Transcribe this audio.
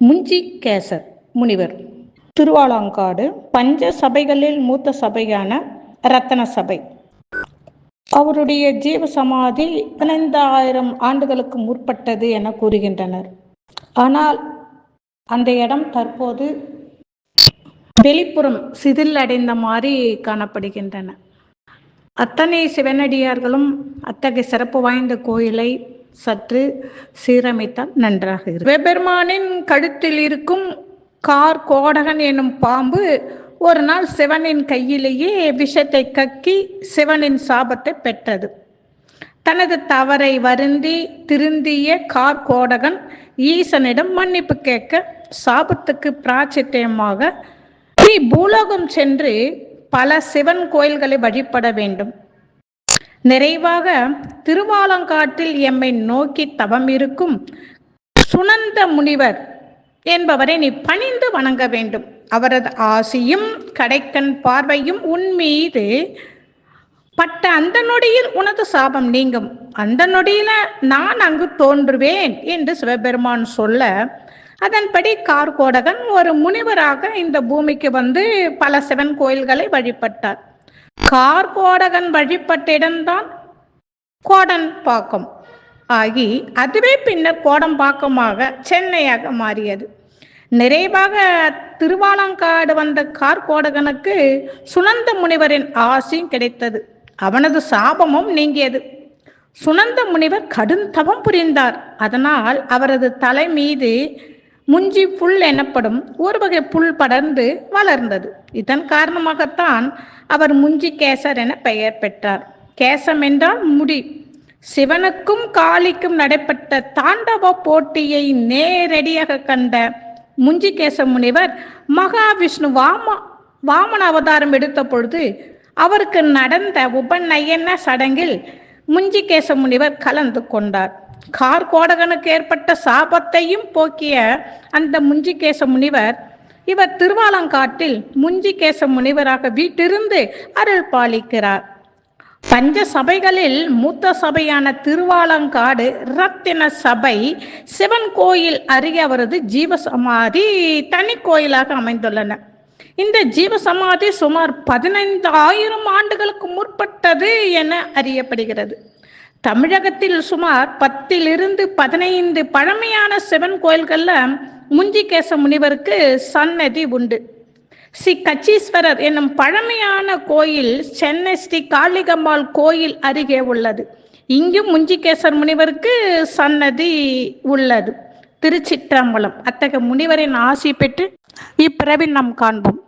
முஞ்சி கேசர் முனிவர். திருவாலாங்காடு பஞ்ச சபைகளில் மூத்த சபையான ரத்தன சபை அவருடைய ஜீவ சமாதி பதினைந்தாயிரம் ஆண்டுகளுக்கு முற்பட்டது என கூறுகின்றனர். ஆனால் அந்த இடம் தற்போது வெளிப்புறம் சிதில் அடைந்த மாதிரி காணப்படுகின்றன. அத்தனை சிவனடியார்களும் அத்தகைய சிறப்பு வாய்ந்த கோயிலை சற்று சீரமைத்தால் நன்றாக இருக்கும். வெபெருமானின் கழுத்தில் இருக்கும் கார் கோடகன் எனும் பாம்பு ஒரு நாள் சிவனின் கையிலேயே விஷத்தை கக்கி சிவனின் சாபத்தை பெற்றது. தனது தவறை வருந்தி திருந்திய கார் கோடகன் ஈசனிடம் மன்னிப்பு கேட்க சாபத்துக்கு பிராச்சித்தியமாக நீ பூலோகம் சென்று பல சிவன் கோயில்களை வழிபட வேண்டும். நிறைவாக திருவாலங்காட்டில் எம்மை நோக்கி தவம் இருக்கும் சுனந்த முனிவர் என்பவரை நீ பணிந்து வணங்க வேண்டும். அவரது ஆசியும் கடைக்கண் பார்வையும் உன் மீது பட்ட அந்த நொடியில் உனது சாபம் நீங்கும். அந்த நொடியில நான் அங்கு தோன்றுவேன் என்று சிவபெருமான் சொல்ல அதன்படி கார்கோடகன் ஒரு முனிவராக இந்த பூமிக்கு வந்து பல சிவன் கோயில்களை வழிபட்டார். கார்கோடகன் வழிபட்ட இடம்தான் கோடன்பாக்கம் ஆகி அதுவே பின்னர் கோடம்பாக்கமாக சென்னையாக மாறியது. நிறைவாக திருவாலங்காடு வந்த கார்கோடகனுக்கு சுனந்த முனிவரின் ஆசையும் கிடைத்தது. அவனது சாபமும் நீங்கியது. சுனந்த முனிவர் கடும் தவம் புரிந்தார். அதனால் அவரது தலை மீது முஞ்சி புல் எனப்படும் ஒரு வகை புல் படர்ந்து வளர்ந்தது. இதன் காரணமாகத்தான் அவர் முஞ்சி கேசர் என பெயர் பெற்றார். கேசம் என்றால் முடி. சிவனுக்கும் காளிக்கும் நடைபெற்ற தாண்டவ போட்டியை நேரடியாக கண்ட முஞ்சிகேச முனிவர் மகாவிஷ்ணு வாம வாமன அவதாரம் எடுத்த பொழுது அவருக்கு நடந்த உபநயன சடங்கில் முஞ்சிகேச முனிவர் கலந்து கொண்டார். கார்கோடகனுக்கு ஏற்பட்ட சாபத்தையும் போக்கிய அந்த முஞ்சிகேச முனிவர் இவர் திருவாலங்காட்டில் முஞ்சிகேச முனிவராக வீட்டிருந்து அருள் பாலிக்கிறார். பஞ்ச சபைகளில் மூத்த சபையான திருவாலங்காடு ரத்தின சபை சிவன் கோயில் அருகே அவரது ஜீவசமாதி தனி கோயிலாக அமைந்துள்ளன. இந்த ஜீவசமாதி சுமார் பதினைந்து ஆயிரம் ஆண்டுகளுக்கு முற்பட்டது என அறியப்படுகிறது. தமிழகத்தில் சுமார் பத்திலிருந்து பதினைந்து பழமையான சிவன் கோயில்கள்ல முஞ்சிகேச முனிவருக்கு சன்னதி உண்டு. ஸ்ரீ கச்சீஸ்வரர் என்னும் பழமையான கோயில் சென்னை ஸ்ரீ காளிகம்மாள் கோயில் அருகே உள்ளது. இங்கும் முஞ்சிகேசர் முனிவருக்கு சன்னதி உள்ளது. திருச்சிற்றம்பலம். அத்தகைய முனிவரின் ஆசி பெற்று இப்பிறவில் நாம் காண்போம்.